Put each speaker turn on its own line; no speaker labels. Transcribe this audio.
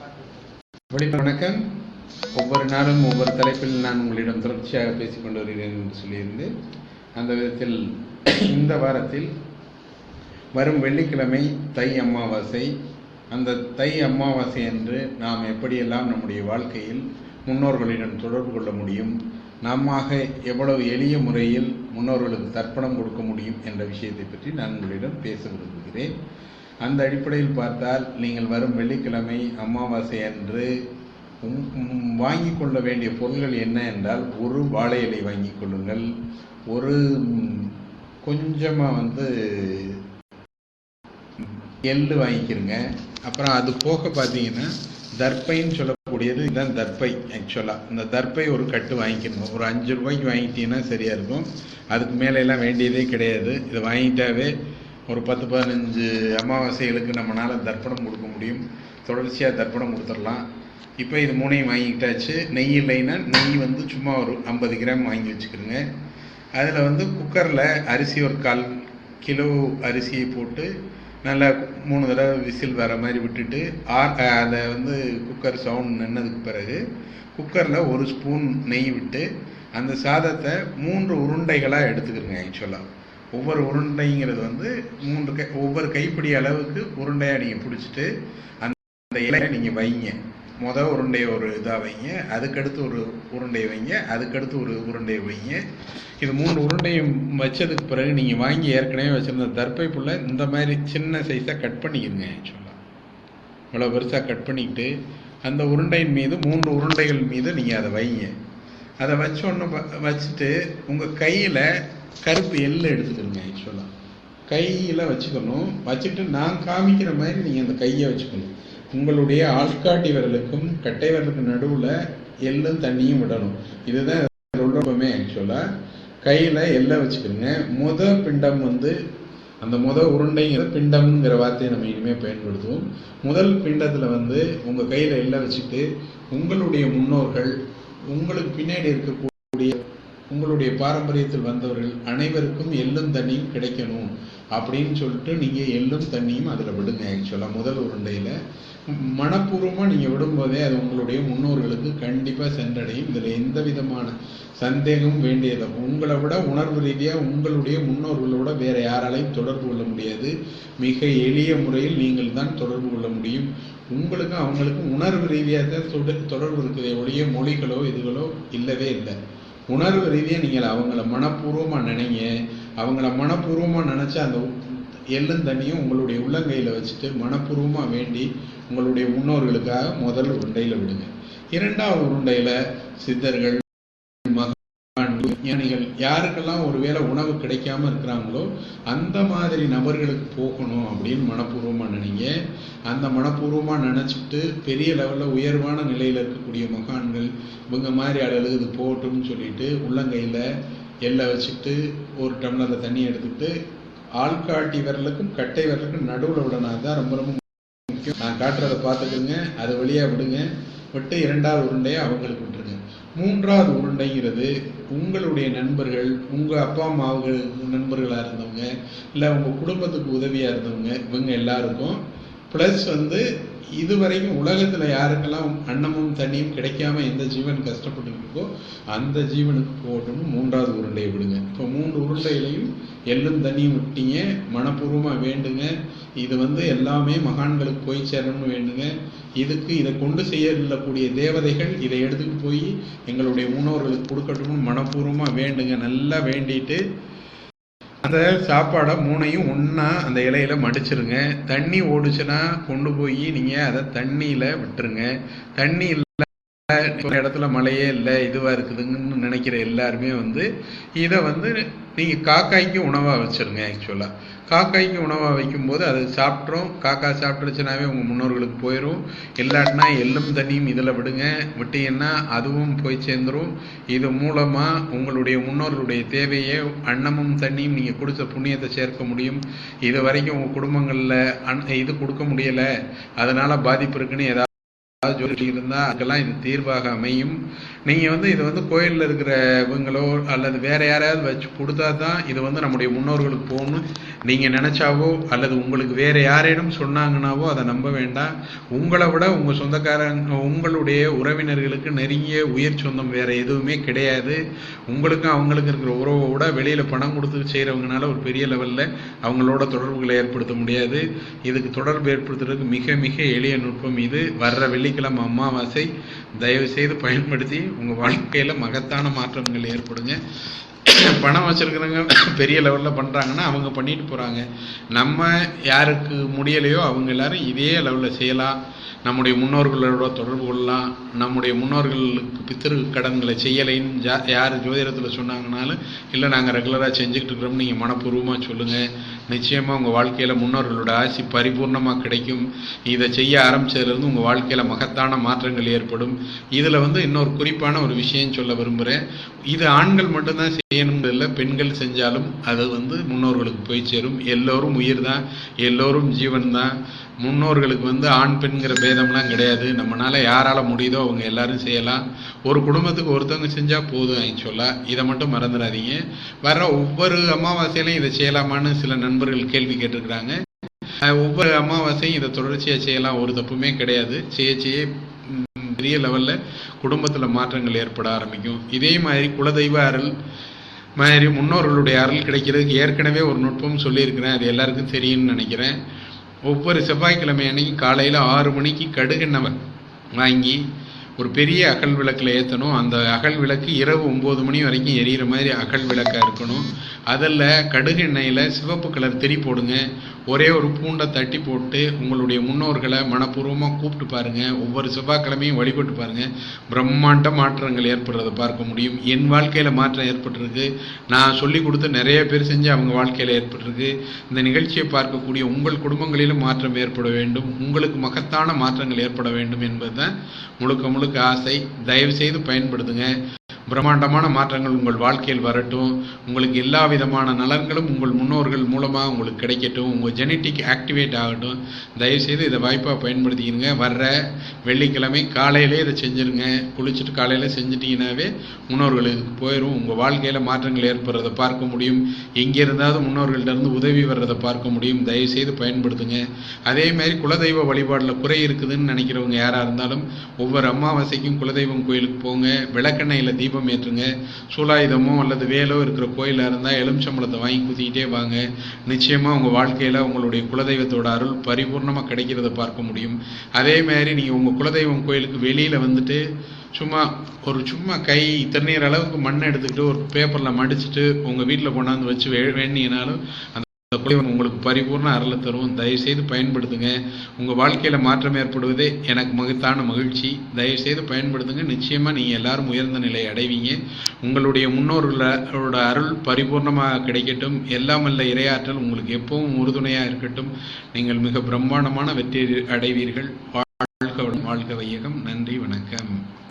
வணக்கம். ஒவ்வொரு நாளும் ஒவ்வொரு தலைப்பில் நான் உங்களிடம் தொடர்ச்சியாக பேசிக்கொண்டு வருகிறேன் என்று சொல்லியிருந்து அந்த விதத்தில் இந்த வாரத்தில் வரும் வெள்ளிக்கிழமை தை அமாவாசை. அந்த தை அமாவாசை என்று நாம் எப்படியெல்லாம் நம்முடைய வாழ்க்கையில் முன்னோர்களிடம் தொடர்பு கொள்ள முடியும் நம்மாக எவ்வளவு எளிய முறையில் முன்னோர்களுக்கு தர்ப்பணம் கொடுக்க முடியும் என்ற விஷயத்தை பற்றி நான் உங்களிடம் பேச விரும்புகிறேன். அந்த அடிப்படையில் பார்த்தால் நீங்கள் வரும் வெள்ளிக்கிழமை அமாவாசை அன்று வாங்கி கொள்ள வேண்டிய பொருள்கள் என்ன என்றால் ஒரு வாழை இலை வாங்கி கொள்ளுங்கள். ஒரு கொஞ்சமாக வந்து எள்ளு வாங்கிக்கிறங்க அப்புறம் அது போக பார்த்தீங்கன்னா தர்பைன்னு சொல்லக்கூடியது இதுதான் தர்பை ஆக்சுவலாக இந்த தர்பை ஒரு கட்டு வாங்கிக்கணும். ஒரு அஞ்சு ரூபாய்க்கு வாங்கிட்டீங்கன்னா சரியாக இருக்கும். அதுக்கு மேலே எல்லாம் வேண்டியதே கிடையாது. இதை வாங்கிட்டாவே ஒரு பத்து பதினஞ்சு அமாவாசைகளுக்கு நம்மளால் தர்ப்பணம் கொடுக்க முடியும். தொடர்ச்சியாக தர்ப்பணம் கொடுத்துடலாம். இப்போ இது மூணையும் வாங்கிக்கிட்டாச்சு. நெய் இல்லைன்னா நெய் வந்து சும்மா ஒரு ஐம்பது கிராம் வாங்கி வச்சுக்கிறோங்க அதில் வந்து குக்கரில் அரிசி ஒரு கால் கிலோ அரிசியை போட்டு நல்லா மூணு தடவை விசில் வர மாதிரி விட்டுட்டு ஆ- அதை வந்து குக்கர் சவுண்ட் நின்னதுக்கு பிறகு குக்கரில் ஒரு ஸ்பூன் நெய் விட்டு அந்த சாதத்தை மூன்று உருண்டைகளாக எடுத்துக்கிறோங்க ஆக்சுவலாக ஒவ்வொரு உருண்டைங்கிறது வந்து மூன்று கை ஒவ்வொரு கைப்பிடி அளவுக்கு உருண்டையாக நீங்கள் பிடிச்சிட்டு அந்த அந்த இலையை நீங்கள் வைங்க. மொதல் உருண்டையை ஒரு இதாக வைங்க அதுக்கடுத்து ஒரு உருண்டையை வைங்க அதுக்கடுத்து ஒரு உருண்டையை வைங்க. இது மூணு உருண்டையும் வச்சதுக்கு பிறகு நீங்கள் வாங்கி ஏற்கனவே வச்சுருந்த தர்பை புள்ள இந்த மாதிரி சின்ன சைஸாக கட் பண்ணிக்கிங்க ஆக்சுவலாக இவ்வளோ பெருசாக கட் பண்ணிக்கிட்டு அந்த உருண்டையின் மீது மூன்று உருண்டைகள் மீது நீங்கள் அதை வைங்க. அதை வச்சோன்னு வச்சுட்டு உங்கள் கையில் கருப்பு எள்ளு எடுத்துக்கணுங்க ஆக்சுவலாக கையில் வச்சுக்கணும். வச்சுட்டு நான் காமிக்கிற மாதிரி நீங்கள் அந்த கையை வச்சுக்கணும். உங்களுடைய ஆள்காட்டி விரலுக்கும் கட்டை விரலுக்கும் நடுவில் எள்ளும் தண்ணியும் விடணும். இதுதான் ரொம்பமே ஆக்சுவலாக கையில் எள்ளை வச்சுக்கணுங்க முத பிண்டம் வந்து அந்த முத உருண்டைங்கிற பிண்டம்ங்கிற வார்த்தையை நம்ம இனிமேல் பயன்படுத்துவோம். முதல் பிண்டத்தில் வந்து உங்கள் கையில் எள்ளை வச்சுட்டு உங்களுடைய முன்னோர்கள் உங்களுக்கு பின்னாடி இருக்கக்கூடிய உங்களுடைய பாரம்பரியத்தில் வந்தவர்கள் அனைவருக்கும் எள்ளும் தண்ணியும் கிடைக்கணும் அப்படின்னு சொல்லிட்டு நீங்கள் எள்ளும் தண்ணியும் அதில் விடுங்க ஆக்சுவலாக முதல் உருண்டையில். மனப்பூர்வமாக நீங்கள் விடும்போதே அது உங்களுடைய முன்னோர்களுக்கு கண்டிப்பாக சென்றடையும். இதில் எந்த விதமான சந்தேகமும் வேண்டியது உங்களை விட உணர்வு ரீதியாக உங்களுடைய முன்னோர்களோட வேறு யாராலையும் தொடர்பு கொள்ள முடியாது. மிக எளிய முறையில் நீங்கள் தான் தொடர்பு கொள்ள முடியும். உங்களுக்கும் அவங்களுக்கும் உணர்வு ரீதியாக தான் தொடர்பு இருக்குதே ஒழிய மொழிகளோ இதுகளோ இல்லவே இல்லை. உணர்வு ரீதியாக நீங்கள் அவங்கள மனப்பூர்வமாக நினைங்க. அவங்கள மனப்பூர்வமாக நினச்சி அந்த எள்ளும் தண்ணியும் உங்களுடைய உள்ளங்கையில் வச்சுட்டு மனப்பூர்வமாக வேண்டி உங்களுடைய முன்னோர்களுக்காக முதல் உருண்டையில் விடுங்க. இரண்டாவது உருண்டையில் சித்தர்கள் ஞானிகள் யாருக்கெல்லாம் ஒருவேளை உணவு கிடைக்காம இருக்கிறாங்களோ அந்த மாதிரி நபர்களுக்கு போகணும் அப்படின்னு மனப்பூர்வமாக நினைங்க. அந்த மனப்பூர்வமாக நினச்சிட்டு பெரிய லெவலில் உயர்வான நிலையில் இருக்கக்கூடிய மகான்கள் இவங்க மாதிரி அழகு இது போகட்டும்னு சொல்லிட்டு உள்ளங்கையில் எள்ளை வச்சுட்டு ஒரு டம்ளரில் தண்ணி எடுத்துக்கிட்டு ஆள்காட்டி விரலுக்கும் கட்டை விரலுக்கும் நடுவில் விடணும் அதுதான் ரொம்ப ரொம்ப முக்கியம். நான் காட்டுறதை பார்த்துக்குங்க அது வழியாக விடுங்க விட்டு இரண்டாவது உருண்டையை அவங்களுக்கு விட்டுருங்க. மூன்றாவது உருண்டைங்கிறது உங்களுடைய நண்பர்கள் உங்கள் அப்பா அம்மாவுகள் நண்பர்களாக இருந்தவங்க இல்லை உங்கள் குடும்பத்துக்கு உதவியாக இருந்தவங்க இவங்க எல்லாருக்கும் ப்ளஸ் வந்து இதுவரைக்கும் உலகத்தில் யாருக்கெல்லாம் அன்னமும் தண்ணியும் கிடைக்காம எந்த ஜீவன் கஷ்டப்பட்டு இருக்கோ அந்த ஜீவனுக்கு போகட்டும்னு மூன்றாவது உருண்டையை விடுங்க. இப்போ மூன்று உருண்டையிலையும் எள்ளும் தண்ணியும் விட்டீங்க மனப்பூர்வமாக வேண்டுங்க. இது வந்து எல்லாமே மகான்களுக்கு போய் சேரணும்னு வேண்டுங்க. இதுக்கு இதை கொண்டு செய்யக்கூடிய தேவதைகள் இதை எடுத்துட்டு போய் எங்களுடைய முன்னோர்களுக்கு கொடுக்கட்டும்னு மனப்பூர்வமாக வேண்டுங்க. நல்லா வேண்டிட்டு அந்த சாப்பாடை மூணையும் ஒன்றா அந்த இலையில மடிச்சிருங்க. தண்ணி ஓடுச்சுன்னா கொண்டு போய் நீங்கள் அதை தண்ணியில் விட்டுருங்க. தண்ணி இல்லை இடத்துல மழையே இல்லை இதுவாக இருக்குதுங்கன்னு நினைக்கிற எல்லாருமே வந்து இதை வந்து நீங்கள் காக்காய்க்கு உணவாக வச்சுருங்க ஆக்சுவலாக காக்காய்க்கு உணவாக வைக்கும்போது அது சாப்பிட்றோம். காக்கா சாப்பிட்டுருச்சுனாவே உங்கள் முன்னோர்களுக்கு போயிடும் இல்லாட்டினா எள்ளும் தண்ணியும் இதில் விடுங்க. விட்டீங்கன்னா அதுவும் போய் சேர்ந்துரும். இது மூலமாக உங்களுடைய முன்னோர்களுடைய தேவையை அன்னமும் தண்ணியும் நீங்கள் கொடுத்த புண்ணியத்தை சேர்க்க முடியும். இது வரைக்கும் உங்கள் குடும்பங்களில் அன் இது கொடுக்க முடியலை. அதனால் பாதிப்பு இருக்குன்னு ஏதாவது ஜோதி இருந்தால் அதுக்கெல்லாம் இது தீர்வாக அமையும். நீங்கள் வந்து இது வந்து கோயிலில் இருக்கிற இவங்களோ அல்லது வேற யாரையாவது வச்சு கொடுத்தா தான் இது வந்து நம்முடைய முன்னோர்களுக்கு போகணும். நீங்கள் நினச்சாவோ அல்லது உங்களுக்கு வேற யாரேனும் சொன்னாங்கன்னாவோ அதை நம்ப வேண்டாம். உங்களை விட உங்கள் சொந்தக்காரங்க உங்களுடைய உறவினர்களுக்கு நெருங்கிய உயிர் சொந்தம் வேற எதுவுமே கிடையாது. உங்களுக்கும் அவங்களுக்கு இருக்கிற உறவை விட வெளியில் பணம் கொடுத்து செய்கிறவங்கனால ஒரு பெரிய லெவலில் அவங்களோட தொடர்புகளை ஏற்படுத்த முடியாது. இதுக்கு தொடர்பு ஏற்படுத்துறதுக்கு மிக மிக எளிய நுட்பம் இது. வர்ற வெள்ளிக்கிழமை அமாவாசை. தயவு செய்து பயன்படுத்தி உங்கள் வாழ்க்கையில் மகத்தான மாற்றங்கள் ஏற்படுங்க. பணம் வச்சுருக்கிறவங்க பெரிய லெவலில் பண்ணுறாங்கன்னா அவங்க பண்ணிட்டு போகிறாங்க நம்ம யாருக்கு முடியலையோ அவங்க எல்லாரும் இதே லெவலில் செய்யலாம். நம்முடைய முன்னோர்களோட தொடர்பு கொள்ளலாம். நம்முடைய முன்னோர்களுக்கு பித்திரு கடன்களை செய்யலைன்னு ஜா யார் ஜோதிடத்தில் சொன்னாங்கனாலும் இல்லை நாங்கள் ரெகுலராக செஞ்சுக்கிட்டு இருக்கிறோம் நீங்கள் மனப்பூர்வமாக சொல்லுங்கள் நிச்சயமாக உங்கள் வாழ்க்கையில் முன்னோர்களோட ஆசி பரிபூர்ணமாக கிடைக்கும். இதை செய்ய ஆரம்பிச்சதுலேருந்து உங்கள் வாழ்க்கையில் மகத்தான மாற்றங்கள் ஏற்படும். இதில் வந்து இன்னொரு குறிப்பான ஒரு விஷயம் சொல்ல விரும்புகிறேன் இது ஆண்கள் மட்டும்தான் செய்யணுங்கிறதில்ல பெண்கள் செஞ்சாலும் அது வந்து முன்னோர்களுக்கு போய் சேரும். எல்லோரும் உயிர் தான் எல்லோரும் ஜீவன் தான். முன்னோர்களுக்கு வந்து ஆண் பெண்கிற பேதம்லாம் கிடையாது. நம்மளால யாரால முடியுதோ அவங்க எல்லாரும் செய்யலாம். ஒரு குடும்பத்துக்கு ஒருத்தவங்க செஞ்சால் போதும் ஆக்சுவலாக இதை மட்டும் மறந்துடாதீங்க. வர ஒவ்வொரு அமாவாசையிலையும் இதை செய்யலாமான்னு சில நண்பர்கள் கேள்வி கேட்டிருக்கிறாங்க. ஒவ்வொரு அமாவாசையும் இதை தொடர்ச்சியாக செய்யலாம் ஒரு தப்புமே கிடையாது. செய்ய செய்ய பெரிய லெவலில் குடும்பத்தில் மாற்றங்கள் ஏற்பட ஆரம்பிக்கும். இதே மாதிரி குலதெய்வ அருள் மாதிரி முன்னோர்களுடைய அருள் கிடைக்கிறதுக்கு ஏற்கனவே ஒரு நுட்பம் சொல்லியிருக்கிறேன். அது எல்லாருக்கும் தெரியும்னு நினைக்கிறேன். ஒவ்வொரு செவ்வாய்க்கிழமை அன்னைக்கு காலையில் ஆறு மணிக்கு கடுகெண்ணெய் வாங்கி ஒரு பெரிய அகல் விளக்கில் ஏற்றணும் அந்த அகல் விளக்கு இரவு ஒம்பது மணி வரைக்கும் எரியிற மாதிரி அகல் விளக்காக இருக்கணும். அதில் கடுகு எண்ணெயில் சிவப்பு கலர் திரி போடுங்க. ஒரே ஒரு பூண்டை தட்டி போட்டு உங்களுடைய முன்னோர்களை மனப்பூர்வமாக கூப்பிட்டு பாருங்கள் ஒவ்வொரு செவ்வாய்க்கிழமையும் வழிபட்டு பாருங்கள் பிரம்மாண்ட மாற்றங்கள் ஏற்படுறதை பார்க்க முடியும். என் வாழ்க்கையில் மாற்றம் ஏற்பட்டிருக்கு. நான் சொல்லி கொடுத்து நிறைய பேர் செஞ்சு அவங்க வாழ்க்கையில் ஏற்பட்டிருக்கு. இந்த நிகழ்ச்சியை பார்க்கக்கூடிய உங்கள் குடும்பங்களிலும் மாற்றம் ஏற்பட வேண்டும். உங்களுக்கு மகத்தான மாற்றங்கள் ஏற்பட வேண்டும் என்பதுதான் முழுக்க முழுக்க ஆசை. தயவுசெய்து பயன்படுத்துங்க. பிரம்மாண்டமான மாற்றங்கள் உங்கள் வாழ்க்கையில் வரட்டும். உங்களுக்கு எல்லா விதமான நலன்களும் உங்கள் முன்னோர்கள் மூலமாக உங்களுக்கு கிடைக்கட்டும். உங்கள் ஜெனட்டிக் ஆக்டிவேட் ஆகட்டும். தயவுசெய்து இதை வாய்ப்பாக பயன்படுத்திக்கிங்க வர்ற வெள்ளிக்கிழமை காலையிலே இதை செஞ்சுருங்க. குளிச்சுட்டு காலையில் செஞ்சிட்டிங்கனாவே முன்னோர்களுக்கு போயிடும் உங்கள் வாழ்க்கையில் மாற்றங்கள் ஏற்படுறதை பார்க்க முடியும். எங்கே இருந்தாலும் முன்னோர்கள்ட்ட இருந்து உதவி வர்றதை பார்க்க முடியும். தயவுசெய்து பயன்படுத்துங்க. அதே மாதிரி குலதெய்வ வழிபாடில் குறை இருக்குதுன்னு நினைக்கிறவங்க யாராக இருந்தாலும் ஒவ்வொரு அமாவாசைக்கும் குலதெய்வம் கோயிலுக்கு போங்க. விளக்கெண்ணெயில் தீபம் ஏற்றுங்க. சூலாயுதமோ அல்லது வேலோ இருக்கிற கோயிலாக இருந்தால் எலுமிச்சம்பழத்தை வாங்கி குத்திக்கிட்டே வாங்க. நிச்சயமாக உங்கள் வாழ்க்கையில் உங்களுடைய குலதெய்வத்தோட அருள் பரிபூர்ணமாக கிடைக்கிறத பார்க்க முடியும். அதே மாதிரி நீங்கள் உங்கள் குலதெய்வம் கோயிலுக்கு வெளியில் வந்துட்டு சும்மா ஒரு சும்மா கை தண்ணீர் அளவுக்கு மண்ணை எடுத்துக்கிட்டு ஒரு பேப்பரில் மடிச்சுட்டு உங்கள் வீட்டில் கொண்டாந்து வச்சு வே வேண்டினாலும் அந்த உங்களுக்கு பரிபூர்ண அருளை தரும் தயவுசெய்து பயன்படுத்துங்க. உங்கள் வாழ்க்கையில் மாற்றம் ஏற்படுவதே எனக்கு மகத்தான மகிழ்ச்சி. தயவுசெய்து பயன்படுத்துங்க. நிச்சயமாக நீங்கள் எல்லாரும் உயர்ந்த நிலையை அடைவீங்க. உங்களுடைய முன்னோர்களோட அருள் பரிபூர்ணமாக கிடைக்கட்டும். எல்லாம் அல்ல இரையாற்றல் உங்களுக்கு எப்பவும் உறுதுணையாக இருக்கட்டும். நீங்கள் மிக பிரம்மாண்டமான வெற்றி அடைவீர்கள். வாழ்க வாழ்க வையகம். நன்றி வணக்கம்.